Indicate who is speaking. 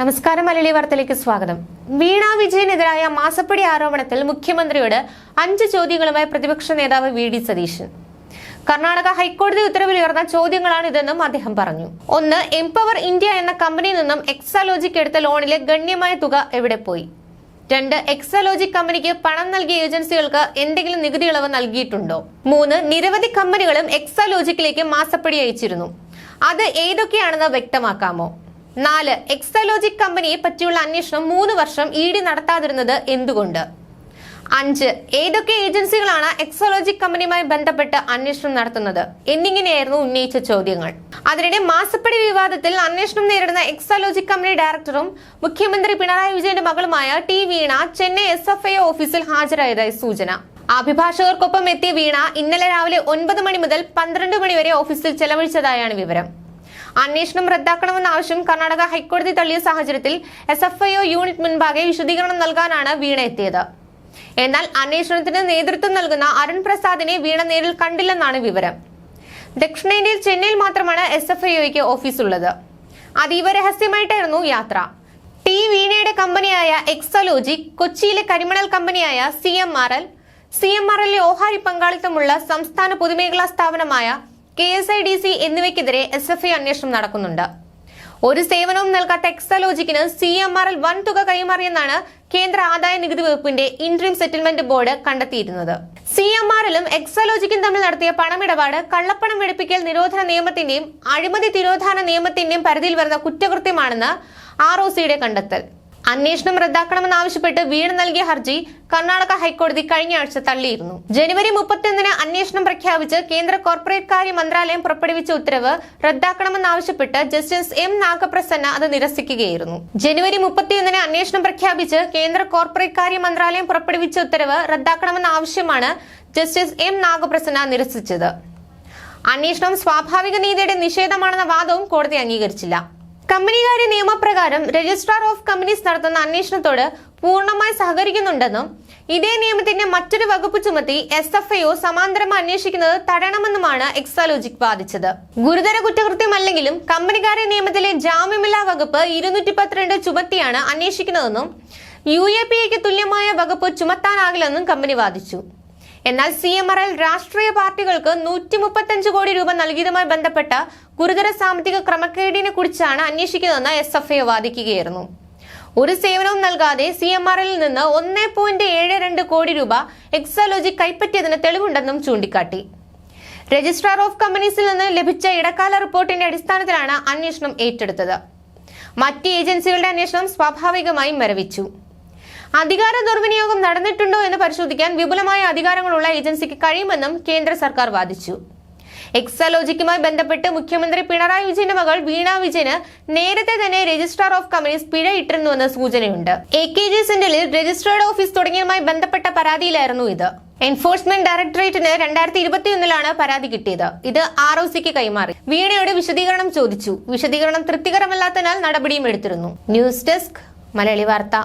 Speaker 1: നമസ്കാരം മലയാളി വാർത്തയിലേക്ക് സ്വാഗതം. വീണ വിജയനെതിരായ മാസപ്പടി ആരോപണത്തിൽ മുഖ്യമന്ത്രിയോട് അഞ്ച് ചോദ്യങ്ങളുമായി പ്രതിപക്ഷ നേതാവ് വി ഡി സതീശൻ. കർണാടക ഹൈക്കോടതി ഉത്തരവിൽ ഉയർന്ന ചോദ്യങ്ങളാണ് ഇതെന്നും അദ്ദേഹം പറഞ്ഞു. ഒന്ന് എംപവർ ഇന്ത്യ എന്ന കമ്പനിയിൽ നിന്നും എക്സാലോജിക്ക് എടുത്ത ലോണിലെ ഗണ്യമായ തുക എവിടെ പോയി? രണ്ട് എക്സാലോജിക് കമ്പനിക്ക് പണം നൽകിയ ഏജൻസികൾക്ക് എന്തെങ്കിലും നികുതി ഇളവ് നൽകിയിട്ടുണ്ടോ? മൂന്ന് നിരവധി കമ്പനികളും എക്സാലോജിക്കിലേക്ക് മാസപ്പടി അയച്ചിരുന്നു. അത് ഏതൊക്കെയാണെന്ന് വ്യക്തമാക്കാമോ? നാല്. എക്സലോജിക് കമ്പനിയെ പറ്റിയുള്ള അന്വേഷണം മൂന്ന് വർഷം ഇ ഡി നടത്താതിരുന്നത് എന്തുകൊണ്ട്? അഞ്ച്. ഏതൊക്കെ ഏജൻസികളാണ് എക്സോളജിക് കമ്പനിയുമായി ബന്ധപ്പെട്ട് അന്വേഷണം നടത്തുന്നത്? എന്നിങ്ങനെയായിരുന്നു ഉന്നയിച്ച ചോദ്യങ്ങൾ. അതിനിടെ മാസപ്പടി വിവാദത്തിൽ അന്വേഷണം നേരിടുന്ന എക്സോളജിക് കമ്പനി ഡയറക്ടറും മുഖ്യമന്ത്രി പിണറായി വിജയന്റെ മകളുമായ T Veena Chennai S F I ഓഫീസിൽ ഹാജരായതായി സൂചന. അഭിഭാഷകർക്കൊപ്പം എത്തിയ വീണ ഇന്നലെ രാവിലെ ഒൻപത് മണി മുതൽ പന്ത്രണ്ട് മണി വരെ ഓഫീസിൽ ചെലവഴിച്ചതായാണ് വിവരം. അന്വേഷണം റദ്ദാക്കണമെന്ന ആവശ്യം കർണാടക ഹൈക്കോടതി തള്ളിയ സാഹചര്യത്തിൽ S F I O unit മുൻപാകെ വിശദീകരണം നൽകാനാണ് വീണ എത്തിയത്. എന്നാൽ അന്വേഷണത്തിന് നേതൃത്വം നൽകുന്ന അരുൺ പ്രസാദിനെ വീണ നേരിൽ കണ്ടില്ലെന്നാണ് വിവരം. ദക്ഷിണേന്ത്യയിൽ ചെന്നൈയിൽ മാത്രമാണ് എസ് എഫ് ഐ ഓഫീസ് ഓഫീസുള്ളത്. അതീവ രഹസ്യമായിട്ടായിരുന്നു യാത്ര. ടി വീണയുടെ കമ്പനിയായ എക്സലോജി കൊച്ചിയിലെ കരിമണൽ കമ്പനിയായ C M R L C M R എല്ലിലെ ഓഹാരി പങ്കാളിത്തമുള്ള സംസ്ഥാന പൊതുമേഖലാ സ്ഥാപനമായ K S I D C എന്നിവയ്ക്കെതിരെ S F I അന്വേഷണം നടക്കുന്നുണ്ട്. ഒരു സേവനവും നൽകാത്ത എക്സലോജിക്കിന് സി എം ആർ എൽ വൻ തുക കൈമാറിയെന്നാണ് കേന്ദ്ര ആദായ നികുതി വകുപ്പിന്റെ ഇൻട്രീം സെറ്റിൽമെന്റ് ബോർഡ് കണ്ടെത്തിയിരുന്നത്. സി എം എല്ലും എക്സലോജിക്കും തമ്മിൽ നടത്തിയ പണമിടപാട് കള്ളപ്പണം വെളുപ്പിക്കൽ നിരോധന നിയമത്തിന്റെയും അഴിമതി തിരോധാന നിയമത്തിന്റെയും പരിധിയിൽ വരുന്ന കുറ്റകൃത്യമാണെന്ന് ആർ ഒ സിയുടെ കണ്ടെത്തൽ. അന്വേഷണം റദ്ദാക്കണമെന്നാവശ്യപ്പെട്ട് വീട് നൽകിയ ഹർജി കർണാടക ഹൈക്കോടതി കഴിഞ്ഞ ആഴ്ച തള്ളിയിരുന്നു. ജനുവരി മുപ്പത്തിയൊന്നിന് അന്വേഷണം പ്രഖ്യാപിച്ച് കേന്ദ്ര കോർപ്പറേറ്റ് കാര്യ മന്ത്രാലയം പുറപ്പെടുവിച്ച ഉത്തരവ് റദ്ദാക്കണമെന്നാവശ്യപ്പെട്ട് ജസ്റ്റിസ് എം നാഗപ്രസന്ന അത് നിരസിക്കുകയായിരുന്നു. ജനുവരി മുപ്പത്തിയൊന്നിന് അന്വേഷണം പ്രഖ്യാപിച്ച് കേന്ദ്ര കോർപ്പറേറ്റ് കാര്യ മന്ത്രാലയം പുറപ്പെടുവിച്ച ഉത്തരവ് റദ്ദാക്കണമെന്ന ആവശ്യമാണ് ജസ്റ്റിസ് എം നാഗപ്രസന്ന നിരസിച്ചത്. അന്വേഷണം സ്വാഭാവിക നീതിയുടെ നിഷേധമാണെന്ന വാദവും കോടതി അംഗീകരിച്ചില്ല. കമ്പനികാര്യ നിയമപ്രകാരം രജിസ്ട്രാർ ഓഫ് കമ്പനീസ് നടത്തുന്ന അന്വേഷണത്തോട് പൂർണമായി സഹകരിക്കുന്നുണ്ടെന്നും ഇതേ നിയമത്തിന്റെ മറ്റൊരു വകുപ്പ് ചുമത്തി എസ് എഫ് ഐ ഒ സമാന്തരമായി അന്വേഷിക്കുന്നത് തടയണമെന്നുമാണ് എക്സാലോജിക് വാദിച്ചത്. ഗുരുതര കുറ്റകൃത്യമല്ലെങ്കിലും കമ്പനികാര്യ നിയമത്തിലെ ജാമ്യമില്ലാ വകുപ്പ് ഇരുന്നൂറ്റി പന്ത്രണ്ട് ചുമത്തിയാണ് അന്വേഷിക്കുന്നതെന്നും യു എ പി എക്ക് തുല്യമായ വകുപ്പ് ചുമത്താനാകില്ലെന്നും കമ്പനി വാദിച്ചു. എന്നാൽ സി എം ആർ എൽ രാഷ്ട്രീയ പാർട്ടികൾക്ക് നൂറ്റി മുപ്പത്തഞ്ച് കോടി രൂപ നൽകിയതുമായി ബന്ധപ്പെട്ട ഗുരുതര സാമ്പത്തിക ക്രമക്കേടിനെ കുറിച്ചാണ് അന്വേഷിക്കുന്നതെന്ന് എസ് എഫ് ഐ വാദിക്കുകയായിരുന്നു. ഒരു സേവനവും നൽകാതെ സി എം ആർ എല്ലിൽ നിന്ന് ഒന്നേ പോയിന്റ് ഏഴ് രണ്ട് കോടി രൂപ എക്സാലോജി കൈപ്പറ്റിയതിന് തെളിവുണ്ടെന്നും ചൂണ്ടിക്കാട്ടി. രജിസ്ട്രാർ ഓഫ് കമ്പനീസിൽ നിന്ന് ലഭിച്ച ഇടക്കാല റിപ്പോർട്ടിന്റെ അടിസ്ഥാനത്തിലാണ് അന്വേഷണം ഏറ്റെടുത്തത്. മറ്റ് ഏജൻസികളുടെ അന്വേഷണം സ്വാഭാവികമായും മരവിച്ചു. അധികാര ദുർവിനിയോഗം നടന്നിട്ടുണ്ടോ എന്ന് പരിശോധിക്കാൻ വിപുലമായ അധികാരങ്ങളുള്ള ഏജൻസിക്ക് കഴിയുമെന്നും കേന്ദ്ര സർക്കാർ വാദിച്ചു. എക്സലോജിക്കുമായി ബന്ധപ്പെട്ട് മുഖ്യമന്ത്രി പിണറായി വിജയന്റെ മകൾ വീണ വിജയന് നേരത്തെ തന്നെ രജിസ്ട്രാർ ഓഫ് കമ്പനീസ് പിഴ ഇട്ടിരുന്നുവെന്ന് സൂചനയുണ്ട്. എ കെ ജി സെന്ററിൽ രജിസ്ട്രേഡ് ഓഫീസ് തുടങ്ങിയതുമായി ബന്ധപ്പെട്ട പരാതിയിലായിരുന്നു ഇത്. എൻഫോഴ്സ്മെന്റ് ഡയറക്ടറേറ്റിന് രണ്ടായിരത്തി ഇരുപത്തിയൊന്നിലാണ് പരാതി കിട്ടിയത്. ഇത് ആർ ഒ സിക്ക് കൈമാറി. വീണയോട് വിശദീകരണം ചോദിച്ചു. വിശദീകരണം തൃപ്തികരമല്ലാത്തതിനാൽ നടപടിയും എടുത്തിരുന്നു. ന്യൂസ് ഡെസ്ക് മലയാളി വാർത്ത.